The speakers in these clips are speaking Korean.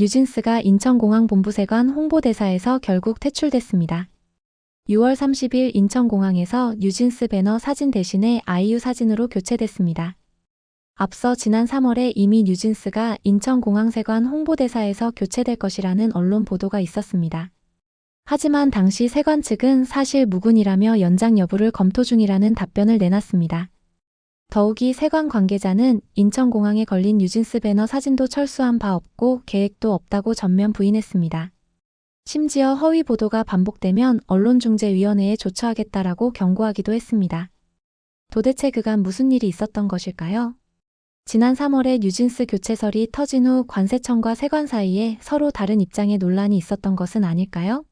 뉴진스가 인천공항 본부세관 홍보대사에서 결국 퇴출됐습니다. 6월 30일 인천공항에서 뉴진스 배너 사진 대신에 아이유 사진으로 교체됐습니다. 앞서 지난 3월에 이미 뉴진스가 인천공항세관 홍보대사에서 교체될 것이라는 언론 보도가 있었습니다. 하지만 당시 세관 측은 사실 무근이라며 연장 여부를 검토 중이라는 답변을 내놨습니다. 더욱이 세관 관계자는 인천공항에 걸린 뉴진스 배너 사진도 철수한 바 없고 계획도 없다고 전면 부인했습니다. 심지어 허위 보도가 반복되면 언론중재위원회에 조처하겠다라고 경고하기도 했습니다. 도대체 그간 무슨 일이 있었던 것일까요? 지난 3월에 뉴진스 교체설이 터진 후 관세청과 세관 사이에 서로 다른 입장의 논란이 있었던 것은 아닐까요?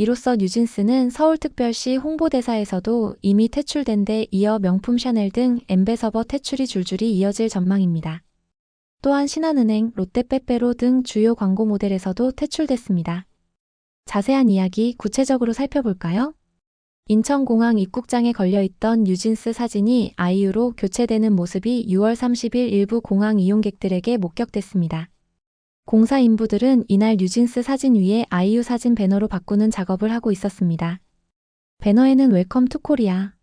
이로써 뉴진스는 서울특별시 홍보대사에서도 이미 퇴출된 데 이어 명품 샤넬 등 엠베서버 퇴출이 줄줄이 이어질 전망입니다. 또한 신한은행, 롯데빼빼로 등 주요 광고 모델에서도 퇴출됐습니다. 자세한 이야기 구체적으로 살펴볼까요? 인천공항 입국장에 걸려있던 뉴진스 사진이 아이유로 교체되는 모습이 6월 30일 일부 공항 이용객들에게 목격됐습니다. 공사 인부들은 이날 뉴진스 사진 위에 아이유 사진 배너로 바꾸는 작업을 하고 있었습니다. 배너에는 웰컴 투 코리아.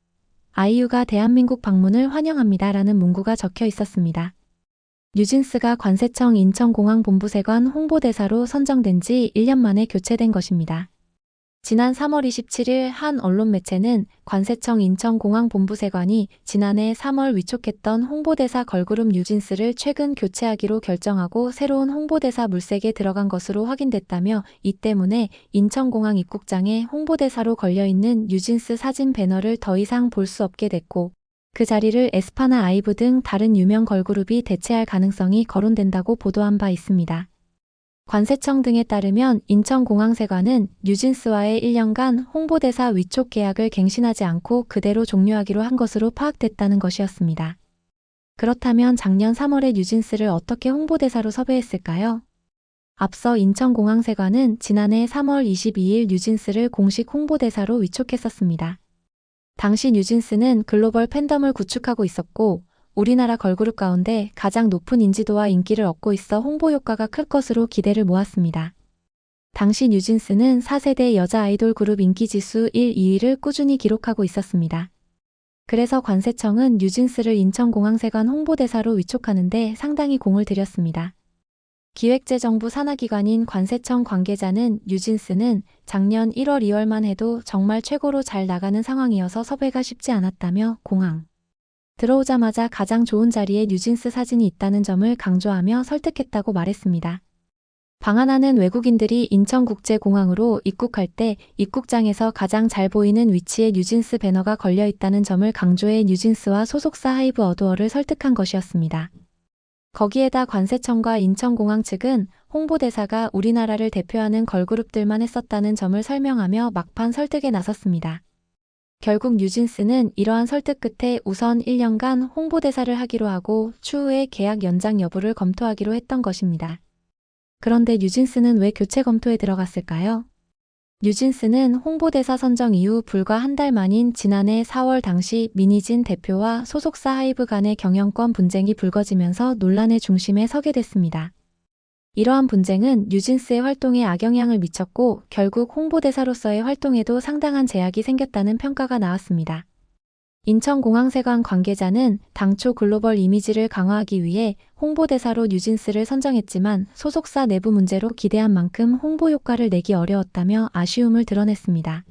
아이유가 대한민국 방문을 환영합니다. 라는 문구가 적혀 있었습니다. 뉴진스가 관세청 인천공항 본부세관 홍보대사로 선정된 지 1년 만에 교체된 것입니다. 지난 3월 27일 한 언론 매체는 관세청 인천공항 본부세관이 지난해 3월 위촉했던 홍보대사 걸그룹 뉴진스를 최근 교체하기로 결정하고 새로운 홍보대사 물색에 들어간 것으로 확인됐다며 이 때문에 인천공항 입국장에 홍보대사로 걸려있는 뉴진스 사진 배너를 더 이상 볼 수 없게 됐고 그 자리를 에스파나 아이브 등 다른 유명 걸그룹이 대체할 가능성이 거론된다고 보도한 바 있습니다. 관세청 등에 따르면 인천공항세관은 뉴진스와의 1년간 홍보대사 위촉 계약을 갱신하지 않고 그대로 종료하기로 한 것으로 파악됐다는 것이었습니다. 그렇다면 작년 3월에 뉴진스를 어떻게 홍보대사로 섭외했을까요? 앞서 인천공항세관은 지난해 3월 22일 뉴진스를 공식 홍보대사로 위촉했었습니다. 당시 뉴진스는 글로벌 팬덤을 구축하고 있었고 우리나라 걸그룹 가운데 가장 높은 인지도와 인기를 얻고 있어 홍보 효과가 클 것으로 기대를 모았습니다. 당시 뉴진스는 4세대 여자 아이돌 그룹 인기지수 1, 2위를 꾸준히 기록하고 있었습니다. 그래서 관세청은 뉴진스를 인천공항세관 홍보대사로 위촉하는데 상당히 공을 들였습니다. 기획재정부 산하기관인 관세청 관계자는 뉴진스는 작년 1월 2월만 해도 정말 최고로 잘 나가는 상황이어서 섭외가 쉽지 않았다며 공항 들어오자마자 가장 좋은 자리에 뉴진스 사진이 있다는 점을 강조하며 설득했다고 말했습니다. 방한하는 외국인들이 인천국제공항으로 입국할 때 입국장에서 가장 잘 보이는 위치에 뉴진스 배너가 걸려 있다는 점을 강조해 뉴진스와 소속사 하이브 어도어를 설득한 것이었습니다. 거기에다 관세청과 인천공항 측은 홍보대사가 우리나라를 대표하는 걸그룹들만 했었다는 점을 설명하며 막판 설득에 나섰습니다. 결국 뉴진스는 이러한 설득 끝에 우선 1년간 홍보대사를 하기로 하고 추후에 계약 연장 여부를 검토하기로 했던 것입니다. 그런데 뉴진스는 왜 교체 검토에 들어갔을까요? 뉴진스는 홍보대사 선정 이후 불과 한 달 만인 지난해 4월 당시 미니진 대표와 소속사 하이브 간의 경영권 분쟁이 불거지면서 논란의 중심에 서게 됐습니다. 이러한 분쟁은 뉴진스의 활동에 악영향을 미쳤고 결국 홍보대사로서의 활동에도 상당한 제약이 생겼다는 평가가 나왔습니다. 인천공항세관 관계자는 당초 글로벌 이미지를 강화하기 위해 홍보대사로 뉴진스를 선정했지만 소속사 내부 문제로 기대한 만큼 홍보 효과를 내기 어려웠다며 아쉬움을 드러냈습니다.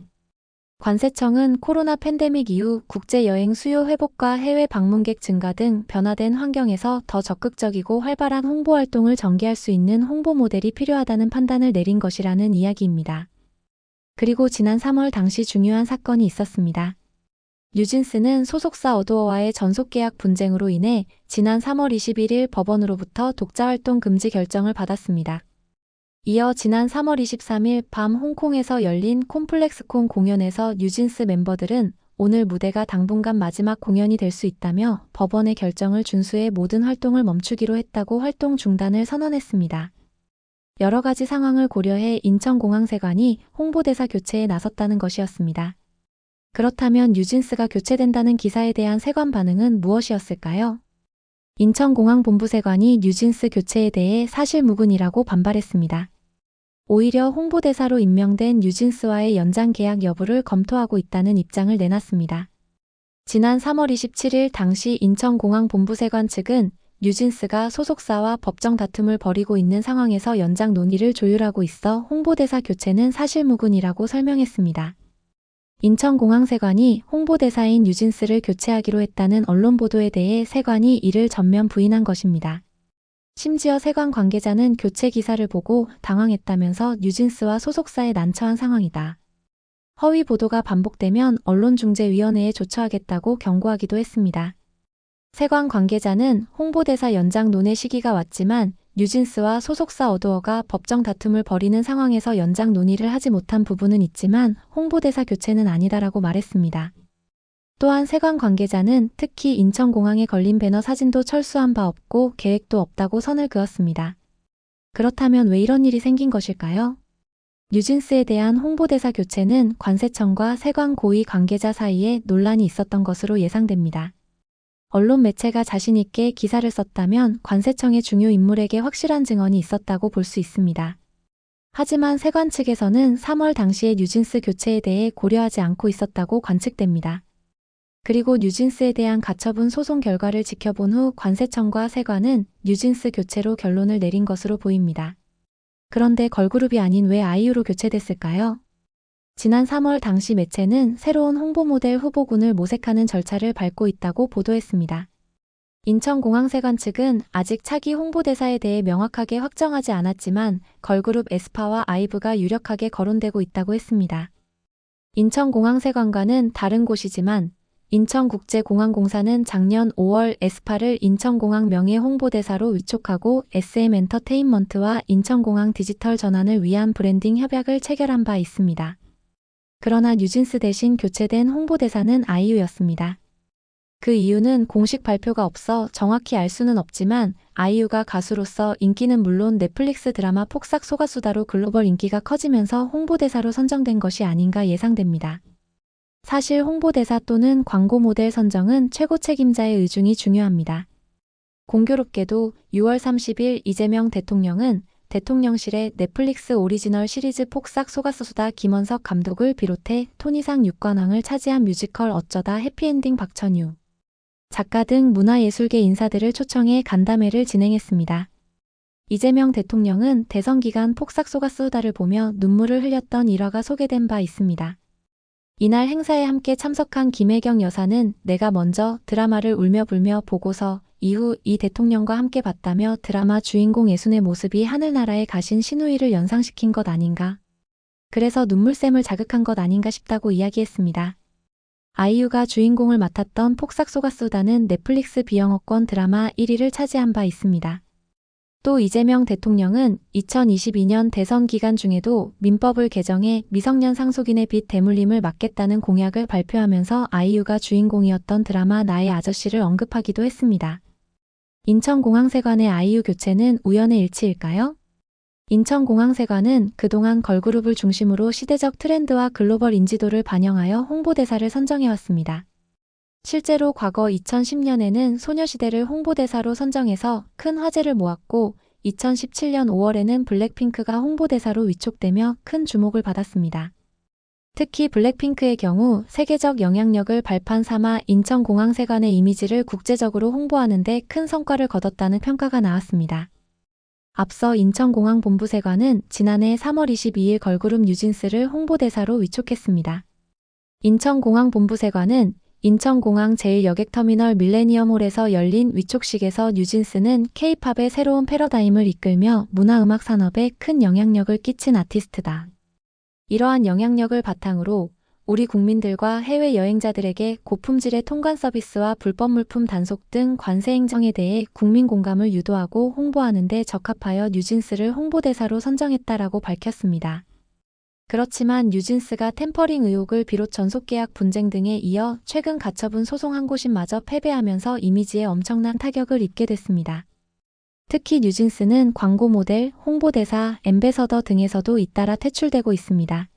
관세청은 코로나 팬데믹 이후 국제여행 수요 회복과 해외 방문객 증가 등 변화된 환경에서 더 적극적이고 활발한 홍보 활동을 전개할 수 있는 홍보 모델이 필요하다는 판단을 내린 것이라는 이야기입니다. 그리고 지난 3월 당시 중요한 사건이 있었습니다. 뉴진스는 소속사 어도어와의 전속계약 분쟁으로 인해 지난 3월 21일 법원으로부터 독자 활동 금지 결정을 받았습니다. 이어 지난 3월 23일 밤 홍콩에서 열린 콤플렉스콘 공연에서 뉴진스 멤버들은 오늘 무대가 당분간 마지막 공연이 될 수 있다며 법원의 결정을 준수해 모든 활동을 멈추기로 했다고 활동 중단을 선언했습니다. 여러 가지 상황을 고려해 인천공항세관이 홍보대사 교체에 나섰다는 것이었습니다. 그렇다면 뉴진스가 교체된다는 기사에 대한 세관 반응은 무엇이었을까요? 인천공항본부세관이 뉴진스 교체에 대해 사실무근이라고 반발했습니다. 오히려 홍보대사로 임명된 뉴진스와의 연장 계약 여부를 검토하고 있다는 입장을 내놨습니다. 지난 3월 27일 당시 인천공항본부세관 측은 뉴진스가 소속사와 법정 다툼을 벌이고 있는 상황에서 연장 논의를 조율하고 있어 홍보대사 교체는 사실무근이라고 설명했습니다. 인천공항세관이 홍보대사인 뉴진스를 교체하기로 했다는 언론 보도에 대해 세관이 이를 전면 부인한 것입니다. 심지어 세관 관계자는 교체 기사를 보고 당황했다면서 뉴진스와 소속사에 난처한 상황이다. 허위 보도가 반복되면 언론중재위원회에 조처하겠다고 경고하기도 했습니다. 세관 관계자는 홍보대사 연장 논의 시기가 왔지만 뉴진스와 소속사 어도어가 법정 다툼을 벌이는 상황에서 연장 논의를 하지 못한 부분은 있지만 홍보대사 교체는 아니다라고 말했습니다. 또한 세관 관계자는 특히 인천공항에 걸린 배너 사진도 철수한 바 없고 계획도 없다고 선을 그었습니다. 그렇다면 왜 이런 일이 생긴 것일까요? 뉴진스에 대한 홍보대사 교체는 관세청과 세관 고위 관계자 사이에 논란이 있었던 것으로 예상됩니다. 언론 매체가 자신있게 기사를 썼다면 관세청의 중요 인물에게 확실한 증언이 있었다고 볼 수 있습니다. 하지만 세관 측에서는 3월 당시의 뉴진스 교체에 대해 고려하지 않고 있었다고 관측됩니다. 그리고 뉴진스에 대한 가처분 소송 결과를 지켜본 후 관세청과 세관은 뉴진스 교체로 결론을 내린 것으로 보입니다. 그런데 걸그룹이 아닌 왜 아이유로 교체됐을까요? 지난 3월 당시 매체는 새로운 홍보 모델 후보군을 모색하는 절차를 밟고 있다고 보도했습니다. 인천공항세관 측은 아직 차기 홍보대사에 대해 명확하게 확정하지 않았지만 걸그룹 에스파와 아이브가 유력하게 거론되고 있다고 했습니다. 인천공항세관과는 다른 곳이지만 인천국제공항공사는 작년 5월 에스파를 인천공항 명예 홍보대사로 위촉하고 SM엔터테인먼트와 인천공항 디지털 전환을 위한 브랜딩 협약을 체결한 바 있습니다. 그러나 뉴진스 대신 교체된 홍보대사는 아이유였습니다. 그 이유는 공식 발표가 없어 정확히 알 수는 없지만 아이유가 가수로서 인기는 물론 넷플릭스 드라마 폭삭 소가수다로 글로벌 인기가 커지면서 홍보대사로 선정된 것이 아닌가 예상됩니다. 사실 홍보대사 또는 광고 모델 선정은 최고 책임자의 의중이 중요합니다. 공교롭게도 6월 30일 이재명 대통령은 대통령실에 넷플릭스 오리지널 시리즈 폭삭 속았수다 김원석 감독을 비롯해 토니상 육관왕을 차지한 뮤지컬 어쩌다 해피엔딩 박천유 작가 등 문화예술계 인사들을 초청해 간담회를 진행했습니다. 이재명 대통령은 대선 기간 폭삭 속았수다를 보며 눈물을 흘렸던 일화가 소개된 바 있습니다. 이날 행사에 함께 참석한 김혜경 여사는 내가 먼저 드라마를 울며 불며 보고서 이후 이 대통령과 함께 봤다며 드라마 주인공 예순의 모습이 하늘나라에 가신 신우이를 연상시킨 것 아닌가. 그래서 눈물샘을 자극한 것 아닌가 싶다고 이야기했습니다. 아이유가 주인공을 맡았던 폭삭 소가수다는 넷플릭스 비영어권 드라마 1위를 차지한 바 있습니다. 또 이재명 대통령은 2022년 대선 기간 중에도 민법을 개정해 미성년 상속인의 빚 대물림을 막겠다는 공약을 발표하면서 아이유가 주인공이었던 드라마 나의 아저씨를 언급하기도 했습니다. 인천공항세관의 아이유 교체는 우연의 일치일까요? 인천공항세관은 그동안 걸그룹을 중심으로 시대적 트렌드와 글로벌 인지도를 반영하여 홍보대사를 선정해왔습니다. 실제로 과거 2010년에는 소녀시대를 홍보대사로 선정해서 큰 화제를 모았고 2017년 5월에는 블랙핑크가 홍보대사로 위촉되며 큰 주목을 받았습니다. 특히 블랙핑크의 경우 세계적 영향력을 발판 삼아 인천공항세관의 이미지를 국제적으로 홍보하는 데 큰 성과를 거뒀다는 평가가 나왔습니다. 앞서 인천공항본부세관은 지난해 3월 22일 걸그룹 뉴진스를 홍보대사로 위촉했습니다. 인천공항본부세관은 인천공항 제1여객터미널 밀레니엄홀에서 열린 위촉식에서 뉴진스는 K-팝의 새로운 패러다임을 이끌며 문화음악 산업에 큰 영향력을 끼친 아티스트다. 이러한 영향력을 바탕으로 우리 국민들과 해외 여행자들에게 고품질의 통관 서비스와 불법 물품 단속 등 관세 행정에 대해 국민 공감을 유도하고 홍보하는 데 적합하여 뉴진스를 홍보대사로 선정했다라고 밝혔습니다. 그렇지만 뉴진스가 템퍼링 의혹을 비롯 전속계약 분쟁 등에 이어 최근 가처분 소송 한 곳인마저 패배하면서 이미지에 엄청난 타격을 입게 됐습니다. 특히 뉴진스는 광고 모델, 홍보대사, 엠베서더 등에서도 잇따라 퇴출되고 있습니다.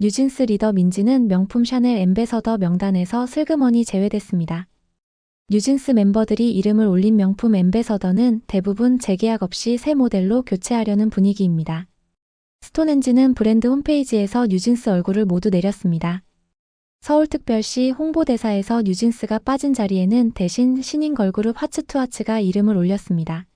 뉴진스 리더 민지는 명품 샤넬 엠베서더 명단에서 슬그머니 제외됐습니다. 뉴진스 멤버들이 이름을 올린 명품 엠베서더는 대부분 재계약 없이 새 모델로 교체하려는 분위기입니다. 스톤엔지는 브랜드 홈페이지에서 뉴진스 얼굴을 모두 내렸습니다. 서울특별시 홍보대사에서 뉴진스가 빠진 자리에는 대신 신인 걸그룹 하츠투하츠가 이름을 올렸습니다.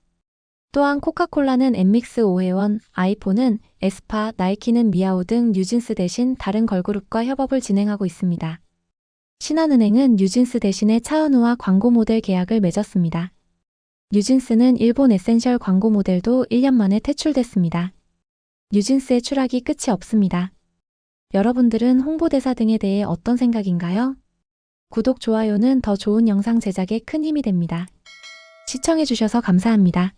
또한 코카콜라는 엠믹스 오해원, 아이폰은 에스파, 나이키는 미아오 등 뉴진스 대신 다른 걸그룹과 협업을 진행하고 있습니다. 신한은행은 뉴진스 대신에 차은우와 광고 모델 계약을 맺었습니다. 뉴진스는 일본 에센셜 광고 모델도 1년 만에 퇴출됐습니다. 뉴진스의 추락이 끝이 없습니다. 여러분들은 홍보대사 등에 대해 어떤 생각인가요? 구독, 좋아요는 더 좋은 영상 제작에 큰 힘이 됩니다. 시청해주셔서 감사합니다.